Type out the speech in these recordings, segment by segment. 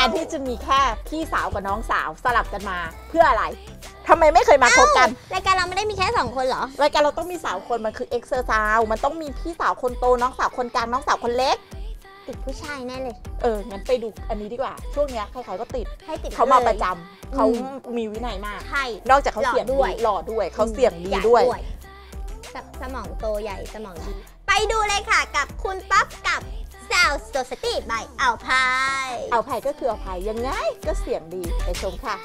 การที่จะมีแค่พี่สาวกับน้องสาวสลับกันมาเพื่ออะไรทำไมไม่เคยมาคบกัน รายการเราไม่ได้มีแค่สองคนเหรอ รายการเราต้องมีสาวคนมันคือเอ็กเซอร์ซาวมันต้องมีพี่สาวคนโตน้องสาวคนกลางน้องสาวคนเล็ก ติดผู้ชายแน่เลย เออ งั้นไปดูอันนี้ดีกว่า ช่วงเนี้ยใครๆก็ติด ให้ติดเขามาลย ประจำเขาอืม มีวินัยมาก ใช่ นอกจากเขาเสียงหล่อด้วย หล่อด้วย เขาเสียงดีใหญ่ด้วย สสมองโตใหญ่สมองดี ไปดูเลยค่ะกับคุณป๊อปกับ Sound Society by เอาพายเอาภัยก็คือเอาภัยยังไงก็เสียงดีไปชมค่ะ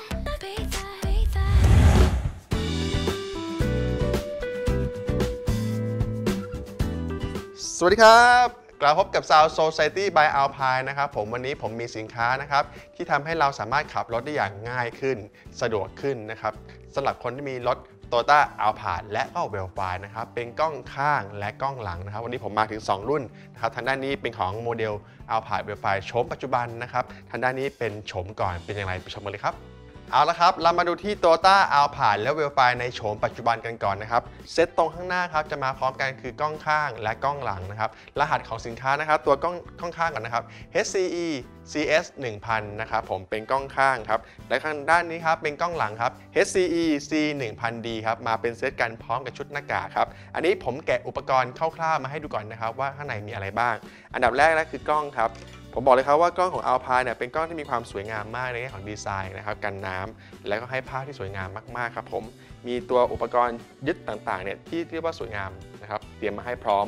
สวัสดีครับกลับพบกับ Sound Society by Alpine นะครับผมวันนี้ผมมีสินค้านะครับที่ทำให้เราสามารถขับรถได้อย่างง่ายขึ้น สะดวกขึ้นนะครับสำหรับคนที่มีรถ t o ต้าอัลพาและก็เวลไฟนะครับเป็นกล้องข้างและกล้องหลังนะครับ วันนี้ผมมาถึง 2 รุ่นนะครับทางด้านนี้เป็นของโมเดลอัลพาเวลไฟโฉมปัจจุบันนะครับทางด้านนี้เป็นโฉมก่อนเป็นอย่างไรไปชมกันเลยครับ เอาละครับ เรามาดูที่ Toyota Alphard และ w e l f i ในโฉมปัจจุบันกันก่อนนะครับ เซตตรงข้างหน้าครับจะมาพร้อมกันคือกล้องข้างและกล้องหลังนะครับ รหัสของสินค้านะครับ ตัวกล้องกล้องข้างก่อนนะครับ HCE CS 1000นะครับผมเป็นกล้องข้างครับ และข้างด้านนี้ครับเป็นกล้องหลังครับ HCE C 1000D ครับมาเป็นเซตกันพร้อมกับชุดหน้ากากครับ อันนี้ผมแกะอุปกรณ์คร่าวๆมาให้ดูก่อนนะครับว่าข้างในมีอะไรบ้าง อันดับแรกนะคือกล้องครับ ผมบอกเลยครับว่ากล้องของ Alpine เนี่ยเป็นกล้องที่มีความสวยงามมากในแง่ของดีไซน์นะครับกันน้ำและก็ให้ภาพที่สวยงามมากๆครับผมมีตัวอุปกรณ์ยึดต่างๆเนี่ยที่เรียกว่าสวยงามนะครับเตรียมมาให้พร้อม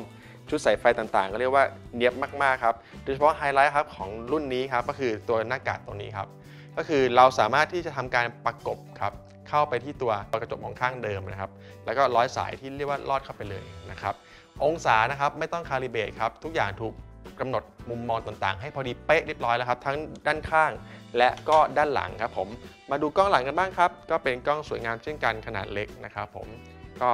ชุดสายไฟต่างๆ ก็เรียกว่าเนียบมากๆครับโดยเฉพาะไฮไลท์ครับของรุ่นนี้ครับก็คือตัวหน้ากากตัวนี้ครับก็คือเราสามารถที่จะทำการประกบครับเข้าไปที่ตัวกระจกมองข้างเดิมนะครับ แล้วก็ร้อยสายที่เรียกว่าลอดเข้าไปเลยนะครับองศานะครับไม่ต้องคาลิเบรตครับทุกอย่างถูก กำหนดมุมมองต่างๆ ให้พอดีเป๊ะเรียบร้อยแล้วครับทั้งด้านข้าง และก็ด้านหลังครับผมมาดูกล้องหลังกันบ้างครับ ก็เป็นกล้องสวยงามเช่นกันขนาดเล็กนะครับผมก็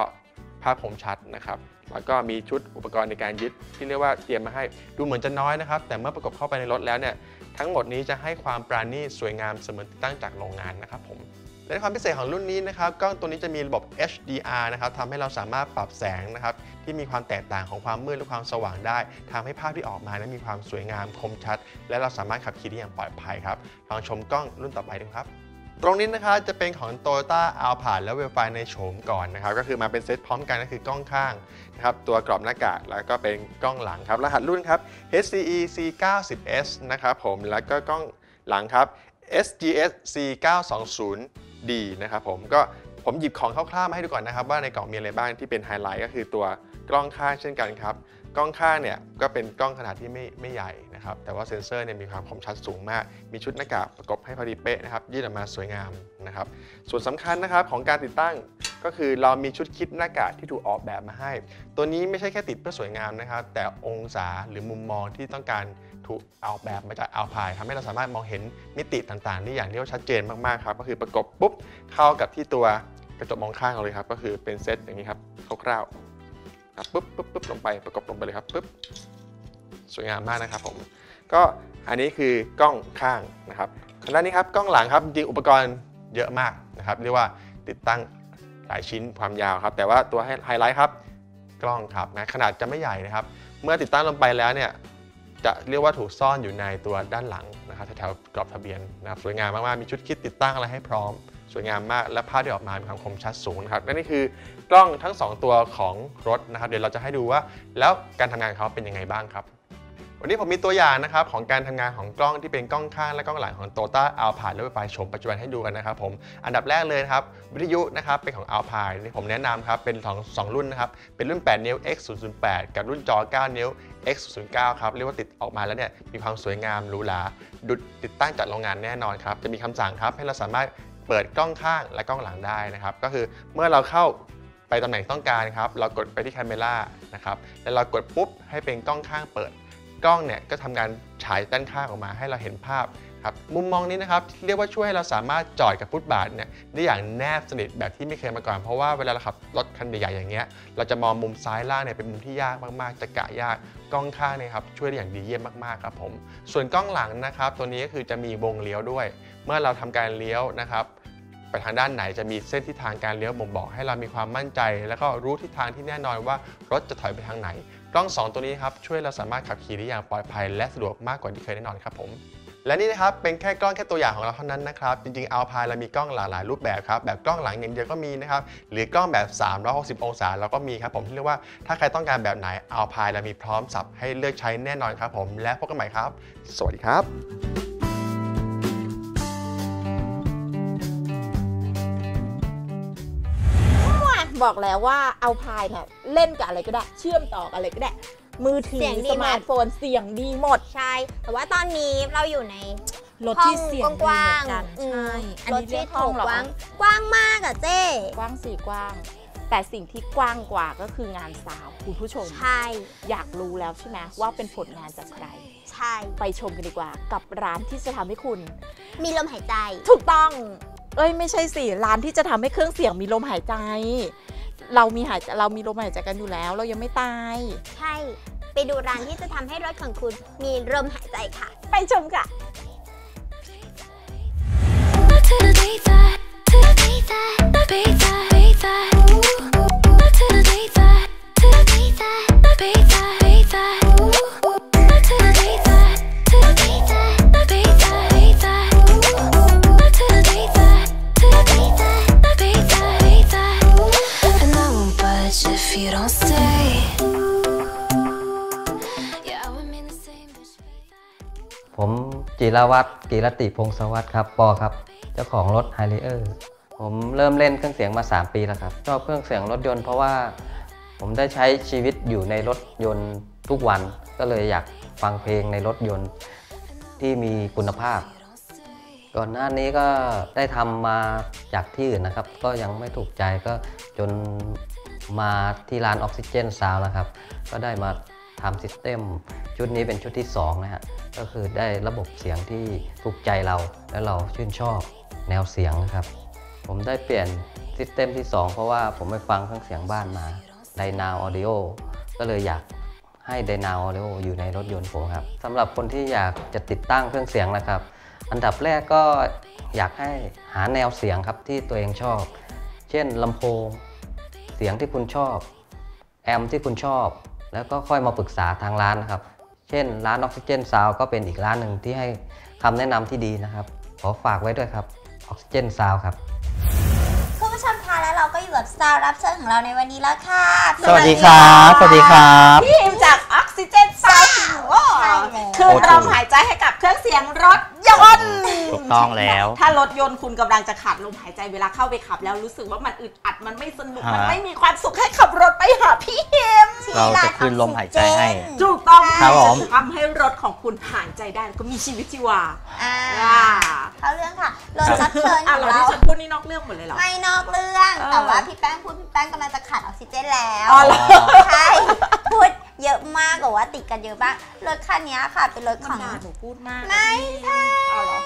ภาพคมชัดนะครับ แล้วก็มีชุดอุปกรณ์ในการยึดที่เรียกว่าเตรียมมาให้ดูเหมือนจะน้อยนะครับ แต่เมื่อประกบเข้าไปในรถแล้วเนี่ยทั้งหมดนี้จะให้ความปราณีตสวยงามเสมือนติดตั้งจากโรงงานนะครับผม และความพิเศษของรุ่นนี้นะครับกล้องตัวนี้จะมีระบบ HDR นะครับทำให้เราสามารถปรับแสงนะครับที่มีความแตกต่างของความมืดและความสว่างได้ทำให้ภาพที่ออกมานั้นมีความสวยงามคมชัด และเราสามารถขับขี่ได้อย่างปลอดภัยครับลองชมกล้องรุ่นต่อไปดูครับตรงนี้นะครับจะเป็นของ Toyota a l p a และ w e l f i ในโฉมก่อนนะครับก็คือมาเป็นเซตพร้อมกันก็คือกล้องข้างนะครับตัวกรอบหน้ากากแล้วก็เป็นกล้องหลังครับรหัสรุ่นครับ HCE C90S นะครับผมแล้วก็กล้องหลังครับ SGS C920D นะครับผมก็ผมหยิบของคร่าวๆมาให้ดูก่อนนะครับ ว่าในกล่องมีอะไรบ้างที่เป็นไฮไลท์ก็คือตัวกล้องข้างเช่นกันครับกล้องข้างเนี่ยก็เป็นกล้องขนาดที่ไม่ไม่ใหญ่นะครับแต่ว่าเซ็นเซอร์เนี่ยมีความคมชัดสูงมาก มีชุดหน้ากากประกบให้พอดีเป๊ะนะครับยืดออกมาสวยงามนะครับส่วนสำคัญนะครับของการติดตั้งก็คือเรามีชุดคิดหน้ากากที่ถูกออกแบบมาให้ ตัวนี้ไม่ใช่แค่ติดเพื่อสวยงามนะครับแต่องศาหรือมุมมองที่ต้องการ ถูกออกแบบมาจากอัลพายทำให้เราสามารถมองเห็นมิติต่างๆได้อย่างที่ว่าชัดเจนมากๆครับก็คือประกบปุ๊บเข้ากับที่ตัวกระจกมองข้างเราเลยครับก็คือเป็นเซตอย่างนี้ครับคร่าวๆครับปุ๊บปุ๊บปุ๊บลงไปประกบลงไปเลยครับปุ๊บสวยงามมากนะครับผมก็อันนี้คือกล้องข้างนะครับทางด้านนี้ครับกล้องหลังครับจริงอุปกรณ์เยอะมากนะครับเรียกว่าติดตั้งหลายชิ้นความยาวครับ แต่ว่าตัวไฮไลท์ครับกล้องครับนะขนาดจะไม่ใหญ่นะครับ เมื่อติดตั้งลงไปแล้วเนี่ย จะเรียกว่าถูกซ่อนอยู่ในตัวด้านหลังนะครับแถวๆกรอบทะเบียนนะครับสวยงามมากๆ มีชุดคิดติดตั้งอะไรให้พร้อม สวยงามมากและภาพที่ออกมามีความคมชัดสูงนะครับและนี่คือกล้องทั้ง 2 ตัวของรถนะครับ เดี๋ยวเราจะให้ดูว่า แล้วการทำงานของเขาเป็นยังไงบ้างครับ วันนี้ผมมีตัวอย่างนะครับของการทำงานของกล้องที่เป็นกล้องข้างและกล้องหลังของ Toyota Alphard และไฟโฉมปัจจุบันให้ดูกันนะครับผมอันดับแรกเลยครับวิทยุนะครับเป็นของ Alphard ที่ผมแนะนำครับเป็นสองสองรุ่นนะครับเป็นรุ่น 8 นิ้ว X 0 0 8กับรุ่นจอ 9 นิ้ว X 0 9ครับเรียกว่าติดออกมาแล้วเนี่ยมีความสวยงามหรูหราดุดติดตั้งจากโรงงานแน่นอนครับจะมีคำสั่งครับให้เราสามารถเปิดกล้องข้างและกล้องหลังได้นะครับก็คือเมื่อเราเข้าไปตำแหน่งต้องการครับเรากดไปที่ Camera นะครับแล้วเรากดปุ๊บให้เป็นกล้องข้างเปิด กล้องเนี่ยก็ทำการฉายด้านข้างออกมาให้เราเห็นภาพครับมุมมองนี้นะครับเรียกว่าช่วยให้เราสามารถจอดกับฟุตบาทเนี่ยได้อย่างแนบสนิทแบบที่ไม่เคยมาก่อน เพราะว่าเวลาเราขับรถคันใหญ่ๆอย่างเงี้ยเราจะมองมุมซ้ายล่างเนี่ยเป็นมุมที่ยากมากๆ จะกะยากกล้องข้างเนี่ยครับช่วยได้อย่างดีเยี่ยมมากๆครับผมส่วนกล้องหลังนะครับ ตัวนี้ก็คือจะมีวงเลี้ยวด้วย เมื่อเราทำการเลี้ยวนะครับไปทางด้านไหนจะมีเส้นทิศทางการเลี้ยวบ่งบอกให้เรามีความมั่นใจ แล้วก็รู้ทิศทางที่แน่นอนว่ารถจะถอยไปทางไหนกล้อง 2 ตัวนี้ครับช่วยเราสามารถขับขี่ได้อย่างปลอดภัยและสะดวกมากกว่าที่เคยแน่นอนครับผมและนี่นะครับเป็นแค่กล้องแค่ตัวอย่างของเราเท่านั้นนะครับจริงๆเอาพายเรามีกล้องหลายรูปแบบครับแบบกล้องหลังอย่างเดียวก็มีนะครับหรือกล้องแบบ 360 องศาเราก็มีครับผมที่เรียกว่าถ้าใครต้องการแบบไหนเอาพายเรามีพร้อมสับให้เลือกใช้แน่นอนครับผมและพบกันใหม่ครับ สวัสดีครับ บอกแล้วว่าเอาพายเนี่ยเล่นกับอะไรก็ได้ เชื่อมต่อกับอะไรก็ได้ มือถืเสีอยงดีสหมด มาร์ทโฟนเสียงดีหมด ใช่ แต่ว่าตอนนี้เราอยู่ใน รถห้อที่งเสียงดีกว้าเหมือนกันงๆอืใช่มอันรถนี้เรีที่ยกโถห้องเหรอกว้างกว้างมากอะเจ้กว้างสี่กว้าง แต่สิ่งที่กว้างกว่าก็คืองานสาวคุณผู้ชม ใช่ อยากรู้แล้วใช่ไหมว่าเป็นผลงานจากใคร ใช่ ไปชมกันดีกว่า กับร้านที่จะทำให้คุณ มีลมหายใจ ถูกต้อง เอ้ยไม่ใช่สิร้านที่จะทำให้เครื่องเสียงมีลมหายใจ เรามีหายใจเรามีลมหายใจกันอยู่แล้ว เรายังไม่ตาย ใช่ ไปดูร้านที่จะทำให้รถของคุณมีลมหายใจค่ะ ไปชมค่ะ to the daytime, to the daytime, the daytime, daytime. รวัตรกิรติพงศวัตรครับปอครับ เจ้าของรถ h i เออร์ผมเริ่มเล่นเครื่องเสียงมา 3 ปีแล้วครับ ชอบเครื่องเสียงรถยนต์เพราะว่าผมได้ใช้ชีวิตอยู่ในรถยนต์ทุกวันก็เลยอยากฟังเพลงในรถยนต์ที่มีคุณภาพ ก่อนหน้านี้ก็ได้ทำมาจากที่อื่นนะครับ ก็ยังไม่ถูกใจก็จนมาที่ร้านออกซิเจนซาวนะครับ ก็ได้มาทำซิสเต็มชุดนี้เป็นชุดที่2นะฮะ ก็คือได้ระบบเสียงที่ถูกใจเราและเราชื่นชอบแนวเสียงครับ ผมได้เปลี่ยนซิสเต็มที่ 2 เพราะว่าผมไปฟังเครื่องเสียงบ้านมา d y n a w Audio ก็เลยอยากให้ d y n a w Audio ออยู่ในรถยนต์ผมครับสำหรับคนที่อยากจะติดตั้งเครื่องเสียงนะครับ อันดับแรกก็อยากให้หาแนวเสียงครับที่ตัวเองชอบ เช่นลำโพง เสียงที่คุณชอบ แอมที่คุณชอบ แล้วก็ค่อยมาปรึกษาทางร้านนะครับ เช่น ร้านออกซิเจนซาวก็เป็นอีกร้านหนึ่งที่ให้คำแนะนำที่ดีนะครับ ขอฝากไว้ด้วยครับออกซิเจนซาวครับคุณผู้ชมคะแล้วเราก็อยู่กับสตาร์รับเชิญของเราในวันนี้แล้วค่ะพี่สวัสดีครับสวัสดีครับทีมจากออกซิเจนซาวใช่แล้วคือลมหายใจให้กับเครื่องเสียงรถยนต์ถูกต้องแล้ว ถ้ารถยนต์คุณกำลังจะขาดลมหายใจเวลาเข้าไปขับ แล้วรู้สึกว่ามันอึดอัดมันไม่สนุกฮะมันไม่มีความสุขให้ขับรถไปหาพี่เฮมเราจะคืนลมหายใจให้ถูกต้อง ครับผม จะทำให้รถของคุณหายใจได้แล้วก็มีชีวิตชีวาอ่าอ่าเข้าเรื่องค่ะรถรับเชิญขอะองเราเราที่ฉันพูดนี่นอกเรื่องหมดเลยเหรอ ไม่นอกเรื่อง เออ แต่ว่าพี่แป้งพูดพี่แป้งกำลังจะขาดออกซิเจนแล้วอ๋อเหรอ ใช่พูดเยอะมากกว่าติดกันเยอะมากรถคันนี้ค่ะเป็นรถมัขนองด่าหนูพูดมากไม่ใช่ เอาเหรอ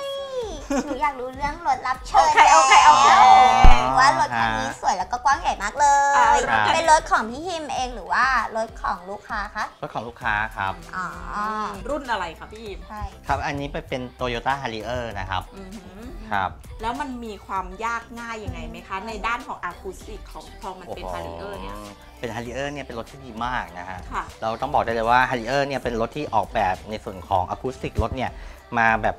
หนูอยากรู้เรื่องรถรับเชิญโอเคโอเคโอเคแล้วว่ารถคันนี้สวยแล้วก็กว้างใหญ่มากเลอ่ายครับเป็นรถของพี่ฮิมเองหรือว่ารถของลูกค้าคะ รถของลูกค้าครับ อ๋อ รุ่นอะไรคะพี่อิมใช่ครับ อันนี้ไปเป็น Toyota Harrier นะครับอือหือครับแล้วมันมีความยากง่ายยังไงไหมคะ ในด้านของอะคูสติกของพอมันเป็นโโหฮาริเออร์เนี่ยเป็น Harrier เนี่ยเป็นรถที่ดีมากนะฮะค่ะเราต้องบอกได้เลยว่า Harrier เนี่ยเป็นรถที่ออกแบบในส่วนของอะคูสติกรถเนี่ยมาแบบ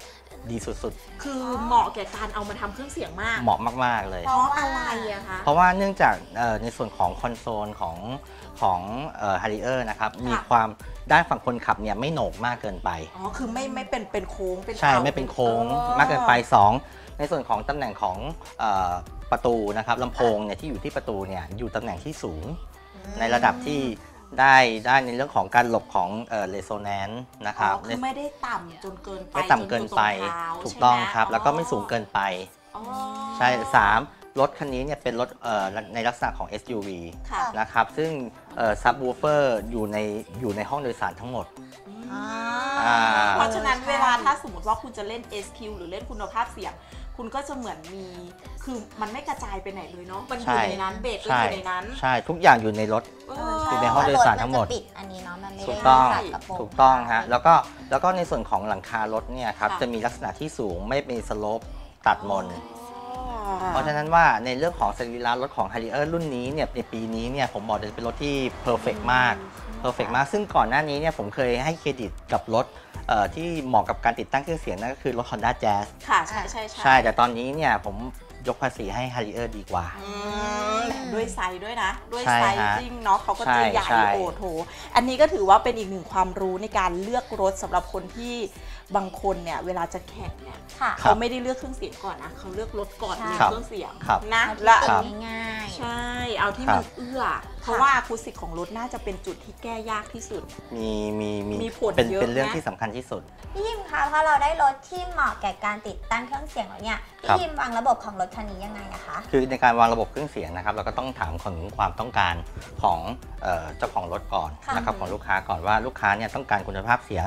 ดีสุดคือเหมาะแก่การเอามาทำเครื่องเสียงมาก ๆ เหมาะมาก ๆ เลย เพราะอะไรอะคะ เพราะว่าเนื่องจากเอ่อในส่วนของคอนโซลของของฮาริเออร์นะครับมีความด้านฝั่งคนขับเนี่ยไม่โหนกมากเกินไป อ๋อ คือไม่ไม่เป็นเป็นโค้งเป็นใช่ข่าไม่เป็นโค้งออมากเกินไป 2 ในส่วนของตำแหน่งของเออประตูนะครับลำโพงเนี่ยที่อยู่ที่ประตูเนี่ยอยู่ตำแหน่งที่สูง ในระดับที่ ได้ได้ในเรื่องของการหลบของเอ่อเรโซแนนซ์นะคอ๋อรับคือไม่ได้ต่ำจนเกินไปไม่ต่ำเกินไปจนอยู่ตรงเท้าถูกต้องใช่ไหมครับ แล้วก็ไม่สูงเกินไปอ๋อใช่สามรถคันนี้เนี่ยเป็นรถเอ่อในลักษณะของ SUV ค่ะนะครับ ซึ่งซับวูเฟอร์อยู่ในอยู่ในห้องโดยสารทั้งหมดอ่าอ่าเพราะฉะนั้นใช่เวลาถ้าสมมติว่าคุณจะเล่น SQ หรือเล่นคุณภาพเสียง คุณก็จะเหมือนมี คือมันไม่กระจายไปไหนเลยเนาะ มันอยู่ใช่ในนั้นเบสก็อใช่ยู่ในนั้น ใช่ทุกอย่างอยู่ในรถ เอเออออยู่ในห้องโดยสารทั้งหมดเพะว่ถนจะปิดอันนี้เนาะมันไม่ถูได้กต้องใส่กระโปรงถูกต้องฮะแล้วก็แล้วก็ในส่วนของหลังคารถเนี่ยครับค่ะ จะมีลักษณะที่สูงไม่มีสโลปตัดมนอ๋อเพราะฉะนั้นว่าในเรื่องของสรีระรถของ Harrier รุ่นนี้เนี่ยในปีนี้เนี่ยผมบอกเลยเป็นรถที่เพอร์เฟกมากเพอร์เฟกมาก ซึ่งก่อนหน้านี้เนี่ยผมเคยให้เครดิตกับรถเอ่อ ที่เหมาะกับการติดตั้งเครื่องเสียงนั่นก็คือรถ Honda Jazz ค่ะ ใช่ใช่ใช่ แต่ตอนนี้เนี่ยผมยกภาษีให้ Harrier ดีกว่าอืมด้วยไซส์ด้วยนะ ด้วยใช่ไซฮะซิ่งเนาะเขาก็ใช่จะใหญ่ใช่โอ้โถอันนี้ก็ถือว่าเป็นอีกหนึ่งความรู้ในการเลือกรถสำหรับคนที่บางคนเนี่ยเวลาจะแข่งเนี่ยค่ะเขาไม่ได้เลือกเครื่องเสียงก่อนนะเขาเลือกรถก่อนใช่เลยครับเครื่องเสียงครับนะเอาที่และติดง่ายๆใช่ เอาที่ครัมันบเอื้อเพราะว่าอะคูสติกของรถน่าจะเป็นจุดที่แก้ยากที่สุดมีมีมีมีผลเป็นเยอะเป็นเรื่องนะ ที่สำคัญที่สุด พี่ยิมคะพอเราได้รถที่เหมาะแก่การติดตั้งเครื่องเสียงแล้วเนี่ยครับพี่ยิมวางระบบของรถคันนี้ยังไงอะคะ คือในการวางระบบเครื่องเสียงนะครับ เราก็ต้องถามถึงความต้องการของเอ่อเจ้าของรถก่อนค่ะนะครับของลูกค้าก่อนว่าลูกค้าเนี่ยต้องการคุณภาพเสียง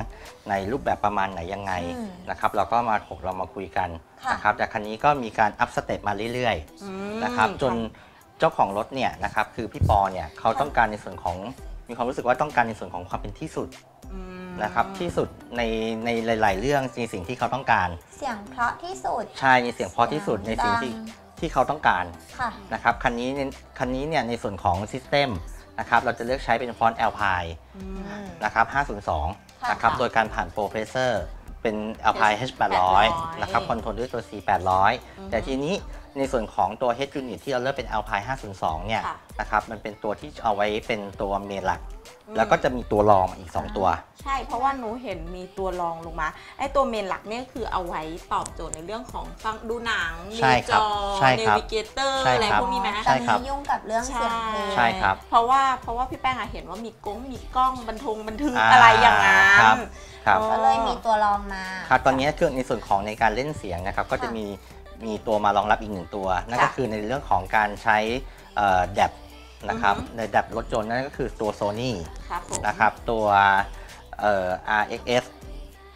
ในรูปแบบประมาณไหนยังไงอืมนะครับเราก็มาถกเรามาคุยกันค่ะ นะครับแต่คันนี้ก็มีการอัพสเต็ปมาเรื่อยอืมๆนะครับจน เจ้าของรถเนี่ยนะครับคือพี่ปอเนี่ยเขาต้องการในส่วนของมีความรู้สึกว่าต้องการในส่วนของความเป็นที่สุดอืมนะครับที่สุดในในหลาย ๆ เรื่องในสิ่งที่เขาต้องการเสียงเพราะที่สุดใช่ในเสียงเพราะที่สุดในสิ่งที่ดังที่เขาต้องการค่ะ นะครับคันนี้เนี่ยคันนี้เนี่ยในส่วนของซิสเต็มนะครับเราจะเลือกใช้เป็นฟอนต์ Alpine อืม นะครับ502 นะครับโดยการผ่านโปรเพรสเซอร์เป็น Alpine H800 นะครับ คอนโทรลด้วยตัว C800 แต่ทีนี้ ในส่วนของตัว Head Unit ที่เราเลือกเป็น Alpine 502 เนี่ยค่ะนะครับมันเป็นตัวที่เอาไว้เป็นตัวเมนหลัก อืม แล้วก็จะมีตัวรองอีก 2 ตัว ใช่เพราะว่าหนูเห็นมีตัวรองลงมาไอ้ตัวเมนหลักเนี่ยคือเอาไว้ตอบโจทย์ในเรื่องของฟังดูหนังใช่มีคจรับอใช่เนครับวิเกเตอร์ใช่อะไรครับ พวกนี้ไหม ใช่ ตอนครับนี้ยุ่งกับเรื่องเสียงเพลง ใช่ครับ เพราะว่าเพราะว่าพี่แป้งอะเห็นว่ามีกล้องมีกล้องบันทงบันทึกอ่าอะไรอย่างนั้ครับน ครับ อ๋อ ก็เลยมีตัวรองมา ครับตอนนี้เครื่องในส่วนของในการเล่นเสียงนะครับก็จะค่ะมี มีตัวมารองรับอีกหนึ่งตัว นั่นก็ค่ะคือในเรื่องของการใช้แดบนะครับอือฮึในแดบรถยนต์นั่นก็คือตัว Sony ครับผมนะครับตัวเอ่อ RXS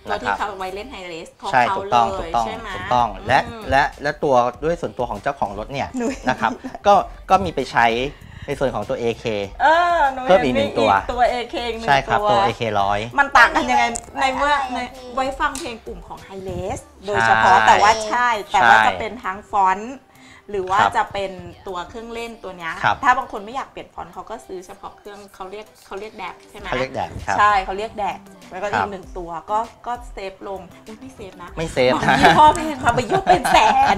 ตัวนะคที่รับเขาไว้เล่นไฮเลสของใช่เขาถูกต้องเลถูยกต้องใช่ไหมถูกต้องและอืมและและตัวด้วยส่วนตัวของเจ้าของรถเนี่ยหนูนะครับก็ก็มีไปใช้ ในส่วนของตัว AK เออหนูเพิ่มเห็นอีกหนึ่มีงตัว ตัว AK อีกหนึ่งใช่ครับตัตัวว AK 100มันต่างกันยังไงในเมื่ออะไรในอะพี่ไว้ฟังเพลงกลุ่มของไฮเลสโดยใช่เฉพาะแต่ว่าใช่แต่ว่าใช่จะเป็นทั้งฟอนต์ หรือว่าครับจะเป็นตัวเครื่องเล่นตัวเนี้ยครับ ถ้าบางคนไม่อยากเปลี่ยนฟอนต์เขาก็ซื้อเฉพาะเครื่องเขาเรียกเขาเรียกแดกใช่ไหมเขาเรียกแดบครับ ใช่เขาเรียกแดกแล้วก็ครัอีบกหนึ่งตัวก็ก็เซฟลงอุ๊ยไม่เซฟนะ ไม่เซฟบางนะยี่ห้อเพลงเขาไปยกเป็นแสน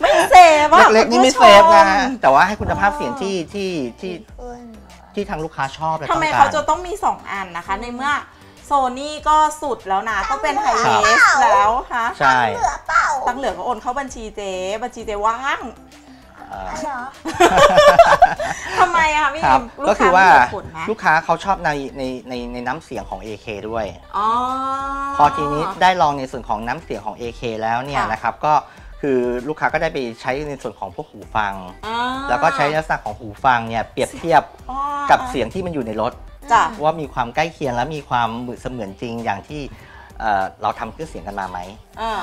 ไม่เซฟอะเล็กๆนี่ไม่คุณเซผู้ชฟนะฮะแต่ว่าให้คุณภาพเสียงที่ที่ที่ขึ้นที่ทางลูกค้าชอบและทำต้องไมกาเขาร จะต้องมี 2 อันนะคะ ในเมื่อโซนี่ก็สุดแล้วนะต้องเป็นไฮคเลรับสแล้วฮะใช่ เหลือเปล่า ตังเหลือก็โอนเข้าบัญชีเจ๊บัญชีเจ๊ว่าง เอ่อเหรอทำไมอะพี่ครับลูก็กคืค้าอว่ามีเหตุผลไหมลูกค้าเขาชอบในในในในน้ำเสียงของ AK ด้วยอ๋อพอทีนี้ได้ลองในส่วนของน้ำเสียงของ AK แล้วเนี่ยค่ะนะครับก็คือลูกค้าก็ได้ไปใช้ในส่วนของพวกหูฟังอ่าแล้วก็ใช้ลักษณะของหูฟังเนี่ยเปรียบเทียบอ๋อกับเสียงที่มันอยู่ในรถจ้ะว่ามีความใกล้เคียงและมีความเหมือนเสมือนจริงอย่างที่เอ่อเราทำเครื่องเสียงกันมาไหมอ่า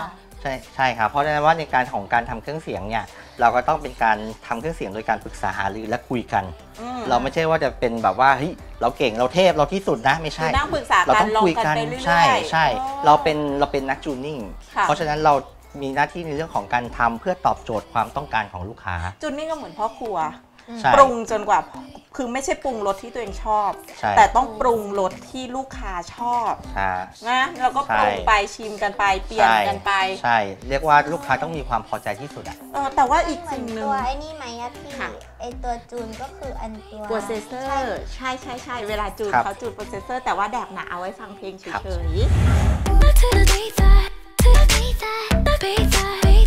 ใช่ใช่ครับเพราะฉะนั้นว่าในการของการทำเครื่องเสียงเนี่ย เราก็ต้องเป็นการทำเครื่องเสียงโดยการปรึกษาหารือและคุยกันอืมเราไม่ใช่ว่าจะเป็นแบบว่าเฮ้ยเราเก่งเราเทพเราที่สุดนะไม่คืใช่อนั่งปรึกษาเรากันต้องลองคุยกันกันไปเรื่อยๆใช่ใช่อ๋อเราเป็นเราเป็นนักจูนนิ่งค่ะเพราะฉะนั้นเรามีหน้าที่ในเรื่องของการทำเพื่อตอบโจทย์ความต้องการของลูกค้าจุนนี่ก็เหมือนพ่อครัว ใช่ ปรุงจนกว่า คือไม่ใช่ปรุงรสที่ตัวเองชอบ ใช่ แต่ต้องปรุงรสที่ลูกค้าชอบใช่ นะแล้วก็ปรุงใช่ ไปชิมกันไปเปลี่ยนใช่กันไปใช่ เรียกว่าลูกค้าต้องมีความพอใจที่สุดอะเออแต่ว่าอีกเหมือสิ่นงหนึ่ง ตัวไอ้นี่ไหมอะพี่ค่ะ ไอตัวจูนก็คืออันตัวตัวเซสเซอร์ ใช่ใช่ใช่เวลาจูนครับเขาจูนโปรเซสเซอร์ แต่ว่าแดกหนาเอาไว้ฟังเพลงเฉครับ ย Back to the day that, to the day that,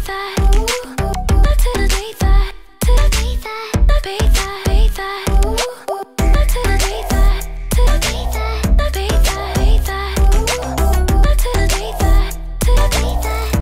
back baby.